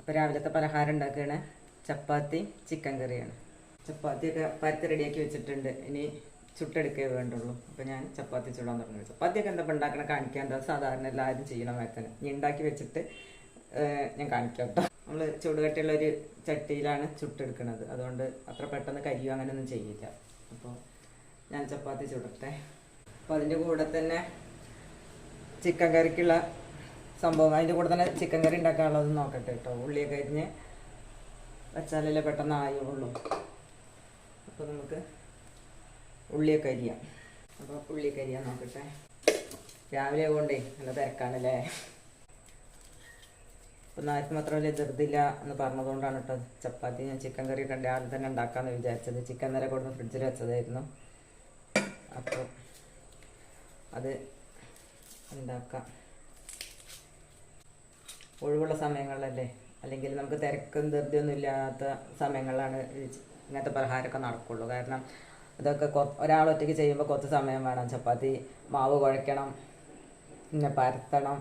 അപ്പോൾ രാവിലത്തെ പലഹാരം ഉണ്ടാക്കുകയാണ് ചപ്പാത്തി ചിക്കൻ കറിയാണ്. ചപ്പാത്തിയൊക്കെ പരത്തി റെഡിയാക്കി വെച്ചിട്ടുണ്ട്. ഇനി ചുട്ടെടുക്കേ വേണ്ടുള്ളൂ. അപ്പോൾ ഞാൻ ചപ്പാത്തി ചുടാൻ തുടങ്ങി. ചപ്പാത്തിയൊക്കെ എന്താ ഉണ്ടാക്കണം കാണിക്കാൻ എന്താ? സാധാരണ എല്ലാവരും ചെയ്യണ മാതിരി ഇനി ഉണ്ടാക്കി വെച്ചിട്ട് ഞാൻ കാണിക്കാം കേട്ടോ നമ്മൾ ചൂടുകട്ടിയുള്ള ഒരു ചട്ടിയിലാണ് ചുട്ടെടുക്കുന്നത് അതുകൊണ്ട് അത്ര പെട്ടെന്ന് കരിയോ അങ്ങനെയൊന്നും ചെയ്യില്ല. അപ്പോൾ ഞാൻ ചപ്പാത്തി ചുടട്ടെ. അപ്പോൾ അതിന്റെ കൂടെ തന്നെ ചിക്കൻ കറിക്കുള്ള സംഭവം. അതിന്റെ കൂടെ തന്നെ ചിക്കൻ കറി ഉണ്ടാക്കാനുള്ളത് നോക്കട്ടെ കേട്ടോ ഉള്ളിയൊക്കെ അരിഞ്ഞ് വെച്ചാലല്ലേ പെട്ടെന്ന് ആയുള്ളൂ. അപ്പോൾ നമുക്ക് ഉള്ളിയൊക്കെ അരിയാം. അപ്പോൾ ഉള്ളിയൊക്കെ അരിയാൻ നോക്കട്ടെ. രാവിലെ കൊണ്ടേ നല്ല തിരക്കാണല്ലേ? അപ്പം ആർക്കും അത്ര വലിയ എന്ന് പറഞ്ഞതുകൊണ്ടാണ് കേട്ടോ ചപ്പാത്തി ഞാൻ ചിക്കൻ കറി ഒക്കെ രാവിലെ തന്നെ ഉണ്ടാക്കാമെന്ന് വിചാരിച്ചത്. ചിക്കൻ നിര കൊടുത്ത് ഫ്രിഡ്ജിൽ വെച്ചതായിരുന്നു. അപ്പോൾ അത് ഉണ്ടാക്കാം. ഒഴിവുള്ള സമയങ്ങളിലല്ലേ അല്ലെങ്കിൽ നമുക്ക് തിരക്കും ധൃതിയൊന്നും ഇല്ലാത്ത സമയങ്ങളിലാണ് ഇങ്ങനത്തെ പലഹാരമൊക്കെ നടക്കുള്ളൂ. കാരണം ഇതൊക്കെ ഒരാൾ ഒറ്റയ്ക്ക് ചെയ്യുമ്പോൾ കുറച്ച് സമയം വേണം. ചപ്പാത്തി മാവ് കുഴയ്ക്കണം പിന്നെ പരത്തണം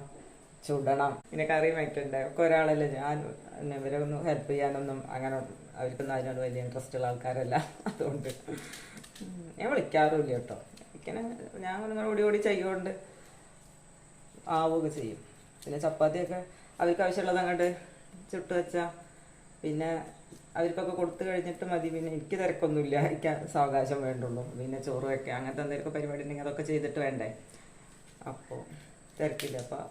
ചുടണം. പിന്നെ കറി വാങ്ങിയിട്ടുണ്ട് ഒക്കെ ഒരാളല്ലേ. ഞാൻ ഇവരൊന്നും ഹെൽപ്പ് ചെയ്യാനൊന്നും അങ്ങനെ അവർക്കൊന്നും അതിനോട് വലിയ ഇൻട്രസ്റ്റ് ഉള്ള ആൾക്കാരല്ല. അതുകൊണ്ട് ഞാൻ വിളിക്കാറുമില്ല കേട്ടോ. ഇങ്ങനെ ഞാൻ നിങ്ങൾ ഓടി ഓടി ചെയ്യുകൊണ്ട് ആവുകയൊക്കെ ചെയ്യും. പിന്നെ ചപ്പാത്തിയൊക്കെ അവർക്ക് ആവശ്യമുള്ളത് അങ്ങോട്ട് ചുട്ട് വെച്ചാൽ പിന്നെ അവർക്കൊക്കെ കൊടുത്തു കഴിഞ്ഞിട്ട് മതി. പിന്നെ എനിക്ക് തിരക്കൊന്നുമില്ല. എനിക്ക് സാവകാശം വേണ്ടുള്ളൂ. പിന്നെ ചോറ് വെക്കുക അങ്ങനത്തെ എന്തെങ്കിലും പരിപാടി ഉണ്ടെങ്കിൽ അതൊക്കെ ചെയ്തിട്ട് വേണ്ടേ. അപ്പോൾ തിരക്കില്ല. അപ്പോൾ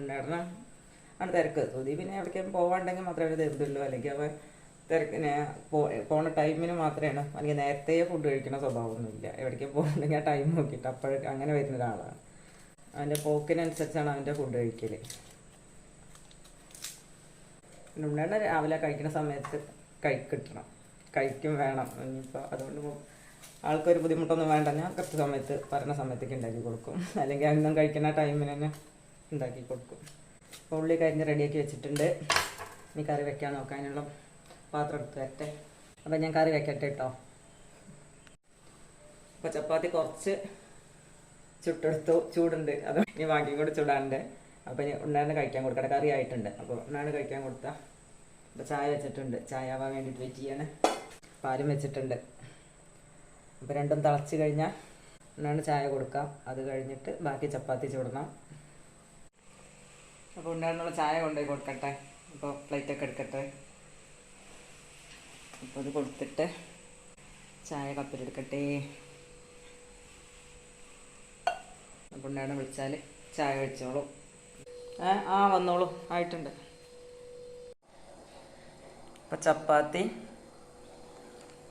ഉണ്ടായിരുന്ന ആണ് തിരക്ക്. തോന്നി പിന്നെ എവിടേക്കും പോകാണ്ടെങ്കിൽ മാത്രമേ അവർ തരുന്നുള്ളൂ. അല്ലെങ്കിൽ അവൻ തിരക്കിന് പോണ ടൈമിന് മാത്രമാണ്. അല്ലെങ്കിൽ നേരത്തെ ഫുഡ് കഴിക്കുന്ന സ്വഭാവമൊന്നുമില്ല. എവിടേക്കും പോകുന്നുണ്ടെങ്കിൽ ആ ടൈം നോക്കിയിട്ട് അപ്പോഴൊക്കെ അങ്ങനെ വരുന്ന ഒരാളാണ്. അവന്റെ പോക്കിനനുസരിച്ചാണ് അവന്റെ ഫുഡ് കഴിക്കൽ ഉണ്ണേടെ രാവിലെ കഴിക്കുന്ന സമയത്ത് കഴിക്കിട്ടണം കഴിക്കും വേണം. ഇനിയിപ്പോൾ അതുകൊണ്ട് ആൾക്കൊരു ബുദ്ധിമുട്ടൊന്നും വേണ്ട. ഞാൻ കറക്റ്റ് സമയത്ത് പറഞ്ഞ സമയത്തേക്ക് ഉണ്ടാക്കി കൊടുക്കും. അല്ലെങ്കിൽ അന്നും കഴിക്കുന്ന ടൈമിന് തന്നെ ഉണ്ടാക്കി കൊടുക്കും. അപ്പോൾ ഉള്ളി കരിഞ്ഞ് റെഡിയാക്കി വെച്ചിട്ടുണ്ട്. ഇനി കറി വെക്കാൻ നോക്കാനുള്ള പാത്രം എടുത്ത് വരട്ടെ. അപ്പം ഞാൻ കറി വെക്കട്ടെ കേട്ടോ അപ്പോൾ ചപ്പാത്തി കുറച്ച് ചുട്ടെടുത്തു. ചൂടുണ്ട്. അത് ഇനി വാങ്ങിയും കൂടെ ചൂടാണ്ട്. അപ്പം ഇനി ഉണ്ണാണ്ട് കഴിക്കാൻ കൊടുക്കട്ടെ. കറി ആയിട്ടുണ്ട്. അപ്പോൾ ഉണ്ണാണ്ട് കഴിക്കാൻ കൊടുത്താൽ അപ്പോൾ ചായ വെച്ചിട്ടുണ്ട്. ചായ ആവാൻ വേണ്ടിയിട്ട് വെയിറ്റ് ചെയ്യാണ്. പാലും വെച്ചിട്ടുണ്ട്. അപ്പോൾ രണ്ടും തിളച്ച് കഴിഞ്ഞാൽ ഉണ്ണാണ് ചായ കൊടുക്കാം. അത് കഴിഞ്ഞിട്ട് ബാക്കി ചപ്പാത്തി ചൂടണം. അപ്പോൾ ഉണ്ണാണ്ടുള്ള ചായ കൊണ്ടുപോയി കൊടുക്കട്ടെ. അപ്പോൾ പ്ലേറ്റൊക്കെ എടുക്കട്ടെ. അപ്പോൾ അത് കൊടുത്തിട്ട് ചായ കപ്പിലെടുക്കട്ടെ അപ്പോൾ ഉണ്ടായിരുന്ന വിളിച്ചാൽ ചായ വെച്ചോളൂ ആ വന്നോളൂ. ആയിട്ടുണ്ട്. ഇപ്പം ചപ്പാത്തി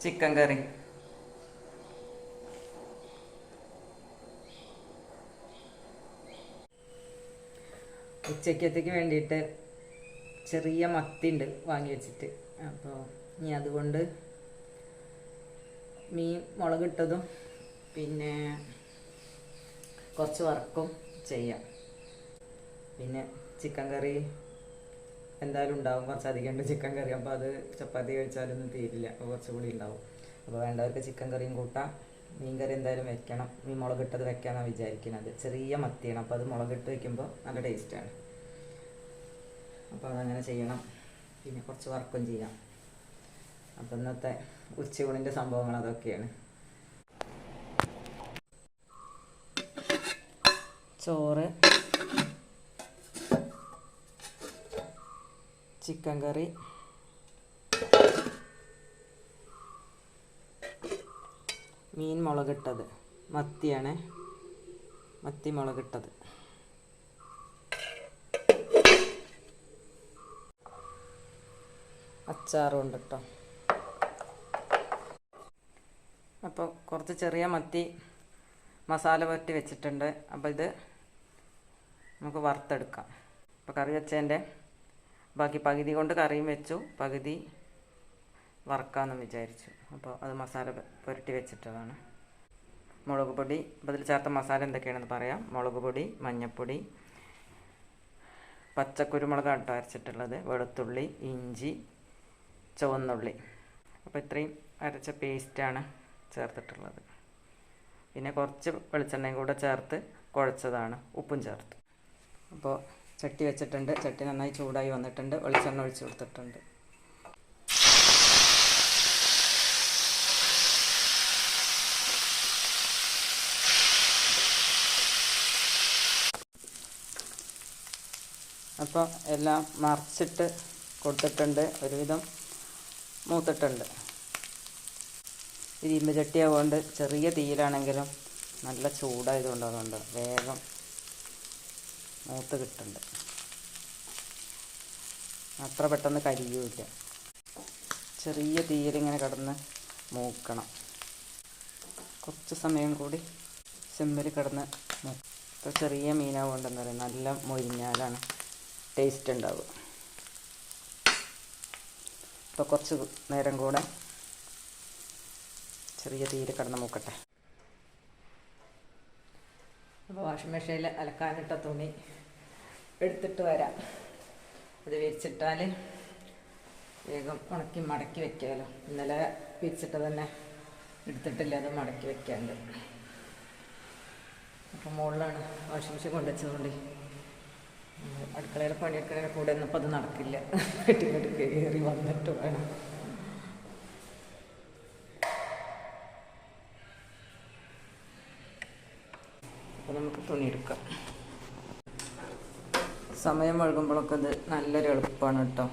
ചിക്കൻ കറി. ഉച്ചക്കത്തേക്ക് വേണ്ടിയിട്ട് ചെറിയ മത്തി ഉണ്ട് വാങ്ങി വെച്ചിട്ട്. അപ്പോൾ ഇനി അതുകൊണ്ട് മീൻ മുളകിട്ടതും പിന്നെ കുറച്ച് വറക്കും ചെയ്യാം. പിന്നെ ചിക്കൻ കറി എന്തായാലും ഉണ്ടാവും. കുറച്ചധികം ചിക്കൻ കറി. അപ്പോൾ അത് ചപ്പാത്തി കഴിച്ചാലൊന്നും തീരില്ല. അപ്പോൾ കുറച്ചുകൂടി ഉണ്ടാവും. അപ്പോൾ വേണ്ടവർക്ക് ചിക്കൻ കറിയും കൂട്ടാം. മീൻ കറി എന്തായാലും വെക്കണം. മീൻ മുളകിട്ടത് വെക്കാനാണ് വിചാരിക്കുന്നത് ചെറിയ മത്തിയാണ്. അപ്പോൾ അത് മുളകിട്ട് വെക്കുമ്പോൾ നല്ല ടേസ്റ്റാണ് അപ്പോൾ അതങ്ങനെ ചെയ്യണം. പിന്നെ കുറച്ച് വർക്കും ചെയ്യാം. അപ്പോൾ ഇന്നത്തെ ഉച്ചയൂണിന്റെ സംഭവങ്ങൾ അതൊക്കെയാണ്. ചോറ്. ചിക്കൻ കറി. മീൻ മുളകിട്ടത്. മത്തിയാണ്. മത്തി മുളകിട്ടത്. അച്ചാറും ഉണ്ട് കേട്ടോ അപ്പോൾ കുറച്ച് ചെറിയ മത്തി മസാല പുരട്ടി വെച്ചിട്ടുണ്ട്. അപ്പോൾ ഇത് നമുക്ക് വറുത്തെടുക്കാം. അപ്പോൾ കറി വെച്ചതിന്റെ ബാക്കി പകുതി കൊണ്ട് കറിയും വെച്ചു. പകുതി വറക്കാമെന്ന് വിചാരിച്ചു. അപ്പോൾ അത് മസാല പുരട്ടി വെച്ചിട്ടതാണ്. മുളക് പൊടി അപ്പോൾ അതിൽ ചേർത്ത മസാല എന്തൊക്കെയാണെന്ന് പറയാം. മുളക് പൊടി മഞ്ഞൾപ്പൊടി പച്ചക്കുരുമുളക് കേട്ടോ അരച്ചിട്ടുള്ളത്. വെളുത്തുള്ളി ഇഞ്ചി ചുവന്നുള്ളി. അപ്പോൾ ഇത്രയും അരച്ച പേസ്റ്റാണ് ചേർത്തിട്ടുള്ളത്. പിന്നെ കുറച്ച് വെളിച്ചെണ്ണയും കൂടെ ചേർത്ത് കുഴച്ചതാണ്. ഉപ്പും ചേർത്ത്. അപ്പോൾ ചട്ടി വെച്ചിട്ടുണ്ട്. ചട്ടി നന്നായി ചൂടായി വന്നിട്ടുണ്ട്. വെളിച്ചെണ്ണ ഒഴിച്ചു കൊടുത്തിട്ടുണ്ട്. അപ്പോൾ എല്ലാം മറിച്ചിട്ട് കൊടുത്തിട്ടുണ്ട്. ഒരുവിധം മൂത്തിട്ടുണ്ട്. ഇരുമ്പ് ചട്ടിയാവുകൊണ്ട് ചെറിയ തീയിലാണെങ്കിലും നല്ല ചൂടായതുകൊണ്ട് അതുകൊണ്ട് വേഗം മൂത്ത് കിട്ടുന്നുണ്ട് അത്ര പെട്ടെന്ന് കരിയൂല ചെറിയ തീയിലിങ്ങനെ കിടന്ന് മൂക്കണം. കുറച്ച് സമയം കൂടി സിമ്മിൽ കിടന്ന് ഇപ്പോൾ ചെറിയ മീനാവുകൊണ്ടെന്ന് പറയും. നല്ല മൊരിഞ്ഞാലാണ് ടേസ്റ്റ് ഉണ്ടാവുക. ഇപ്പോൾ കുറച്ച് നേരം കൂടെ ചെറിയ തീയിൽ കിടന്ന് മൂക്കട്ടെ. അപ്പോൾ വാഷിംഗ് മെഷീനിൽ അലക്കാനിട്ട തുണി എടുത്തിട്ട് വരാം. അത് വിരിച്ചിട്ടാൽ വേഗം ഉണക്കി മടക്കി വെക്കാമല്ലോ ഇന്നലെ വിരിച്ചിട്ട് തന്നെ എടുത്തിട്ടില്ല അത് മടക്കി വെക്കാണ്ട്. അപ്പം മുകളിലാണ് വാഷിംഗ് മെഷീൻ കൊണ്ടുവച്ചതുകൊണ്ട് അടുക്കളയിൽ പണിയെടുക്കണ കൂടെ ഒന്നും അത് നടക്കില്ല. കയറി വന്നിട്ട് വേണം അപ്പോൾ നമുക്ക് തുണി എടുക്കാം. സമയം വഴുകുമ്പോഴൊക്കെ ഇത് നല്ലൊരു എളുപ്പമാണ് കേട്ടോ.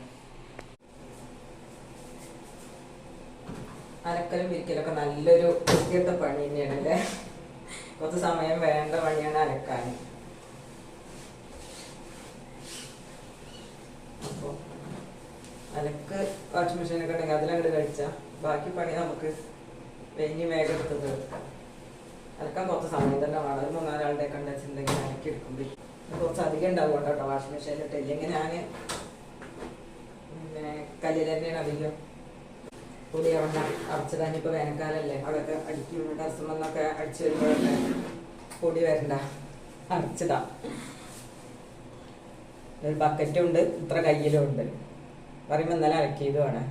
അലക്കലും വിരിക്കലൊക്കെ നല്ലൊരു വൃത്തിയുടെ പണി തന്നെയാണ് അല്ലേ കുറച്ച് സമയം വേണ്ട പണിയാണ് അലക്കാൻ അപ്പോൾ അലക്ക് വാഷിംഗ് മെഷീനൊക്കെ ഉണ്ടെങ്കിൽ അതിലങ്ങോട്ട് കഴിച്ചാൽ ബാക്കി പണി നമുക്ക് വെഞ്ഞ് വേഗം എടുത്ത് തീർക്കാം. അലക്കാൻ കുറച്ച് സമയം തന്നെ വേണം. ഒരു മൂന്നാലാളുടെ കണ്ട വെച്ചിട്ടുണ്ടെങ്കിൽ അലക്കി എടുക്കുമ്പോൾ കുറച്ച് അധികം ഉണ്ടാവും കേട്ടോ. വാഷിംഗ് മെഷീനിൽ ഇട്ട് ഇല്ലെങ്കിൽ ഞാൻ പിന്നെ കല്ലിൽ തന്നെയാണ് അധികം പുളി ഇറങ്ങ അടച്ചിടാൻ ഇപ്പോൾ വേനൽക്കാലല്ലേ. അവിടെയൊക്കെ അടിക്കും. ടെറസുമെന്നൊക്കെ അടിച്ചു വരുമ്പോഴൊക്കെ പൊടി വരണ്ട. അടച്ചതാ. ഒരു ബക്കറ്റും ഉണ്ട്. ഇത്ര കയ്യിലും ഉണ്ട്. പറയുമ്പോൾ ഇന്നലെ അലക്കിയതുമാണ്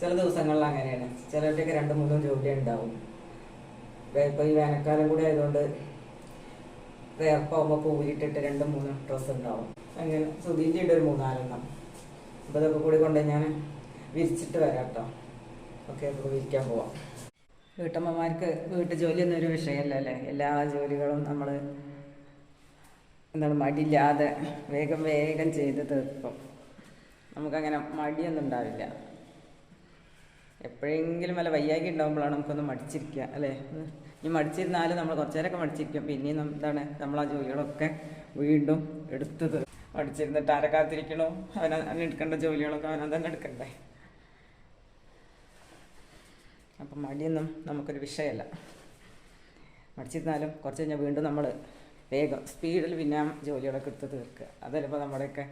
ചില ദിവസങ്ങളിൽ അങ്ങനെയാണ്. ചിലരുടെയൊക്കെ രണ്ട് മൂന്നും ജോലി ഉണ്ടാവും ഇപ്പോൾ ഈ വേനൽക്കാലം കൂടി ആയതുകൊണ്ട് വേർപ്പാകുമ്പോൾ പൂവിലിട്ടിട്ട് രണ്ട് മൂന്ന് ഡ്രസ്സ് ഉണ്ടാവും. അങ്ങനെ സുധീന്റെ ഒരു മൂന്നാലെണ്ണം. അപ്പോൾ ഇതൊക്കെ കൂടി കൊണ്ട് ഞാൻ വിരിച്ചിട്ട് വരാം കേട്ടോ ഓക്കെ അപ്പോൾ വിരിക്കാൻ പോവാം. വീട്ടമ്മമാർക്ക് വീട്ടു ജോലി എന്നൊരു വിഷയമല്ല അല്ലേ? എല്ലാ ജോലികളും നമ്മൾ എന്താണ് മടിയില്ലാതെ വേഗം വേഗം ചെയ്ത് തീർക്കും. നമുക്കങ്ങനെ മടിയൊന്നും ഉണ്ടാവില്ല. എപ്പോഴെങ്കിലും വല്ല വയ്യാക്കി ഉണ്ടാകുമ്പോഴാണ് നമുക്കൊന്ന് മടിച്ചിരിക്കുക അല്ലേ? ഇനി മടിച്ചിരുന്നാലും നമ്മൾ കുറച്ച് നേരമൊക്കെ മടിച്ചിരിക്കും. പിന്നെയും എന്താണ് നമ്മൾ ആ ജോലികളൊക്കെ വീണ്ടും എടുത്തത്. മടിച്ചിരുന്നിട്ട് ആരെ കാത്തിരിക്കണോ? അവനെ എടുക്കേണ്ട ജോലികളൊക്കെ അവനെ തന്നെ എടുക്കണ്ടേ? അപ്പം മടിയൊന്നും നമുക്കൊരു വിഷയമല്ല. മടിച്ചിരുന്നാലും കുറച്ച് കഴിഞ്ഞാൽ വീണ്ടും നമ്മൾ വേഗം സ്പീഡിൽ പിന്നെ ജോലികളൊക്കെ എടുത്ത് തീർക്കുക. അതല്ലപ്പോൾ നമ്മുടെയൊക്കെ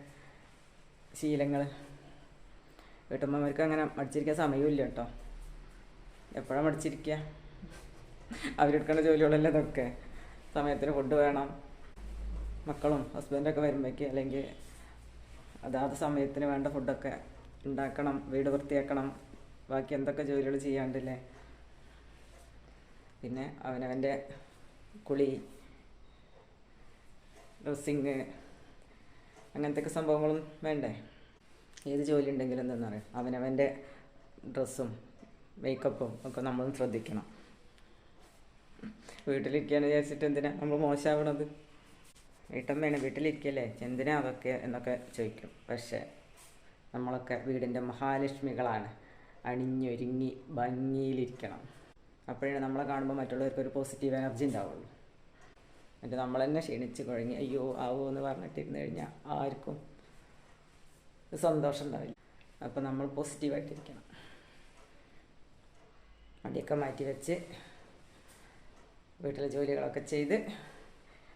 ശീലങ്ങൾ വീട്ടമ്മമാർക്ക് അങ്ങനെ മടിച്ചിരിക്കാൻ സമയമില്ല കേട്ടോ. എപ്പോഴാണ് മടിച്ചിരിക്കുക അവരെടുക്കേണ്ട ജോലികളല്ലേ ഇതൊക്കെ സമയത്തിന് ഫുഡ് വേണം. മക്കളും ഹസ്ബൻഡൊക്കെ വരുമ്പോഴേക്ക് അല്ലെങ്കിൽ അതാത് സമയത്തിന് വേണ്ട ഫുഡൊക്കെ ഉണ്ടാക്കണം വീട് വൃത്തിയാക്കണം. ബാക്കി എന്തൊക്കെ ജോലികൾ ചെയ്യാണ്ടില്ലേ? പിന്നെ അവനവന്റെ കുളി ഡ്രസ്സിങ് അങ്ങനത്തെയൊക്കെ സംഭവങ്ങളും വേണ്ടേ? ഏത് ജോലി ഉണ്ടെങ്കിലും എന്താണെന്ന് അറിയാം? അവനവന്റെ ഡ്രസ്സും മേക്കപ്പും ഒക്കെ നമ്മളും ശ്രദ്ധിക്കണം. വീട്ടിലിരിക്കുകയാണ് വിചാരിച്ചിട്ട് എന്തിനാ നമ്മൾ മോശമാവണത്? വീട്ടമ്മയാണ് വീട്ടിലിരിക്കല്ലേ? എന്തിനാ അതൊക്കെ എന്നൊക്കെ ചോദിക്കും. പക്ഷേ നമ്മളൊക്കെ വീടിന്റെ മഹാലക്ഷ്മികളാണ്. അണിഞ്ഞൊരുങ്ങി ഭംഗിയിലിരിക്കണം. അപ്പോഴാണ് നമ്മളെ കാണുമ്പോൾ മറ്റുള്ളവർക്ക് ഒരു പോസിറ്റീവ് എനർജി ഉണ്ടാവുള്ളൂ. എന്നിട്ട് നമ്മൾ തന്നെ ക്ഷീണിച്ച് കുഴങ്ങി അയ്യോ ആവോ എന്ന് പറഞ്ഞിട്ടിരുന്ന് കഴിഞ്ഞാൽ ആർക്കും സന്തോഷം ഉണ്ടാവില്ല അപ്പോൾ നമ്മൾ പോസിറ്റീവായിട്ടിരിക്കണം. മടിയൊക്കെ മാറ്റി വെച്ച് വീട്ടിലെ ജോലികളൊക്കെ ചെയ്ത്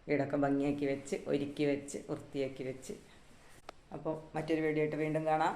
വീടൊക്കെ ഭംഗിയാക്കി വെച്ച് ഒരുക്കി വെച്ച് വൃത്തിയാക്കി വെച്ച്. അപ്പോൾ മറ്റൊരു വീഡിയോ ആയിട്ട് വീണ്ടും കാണാം.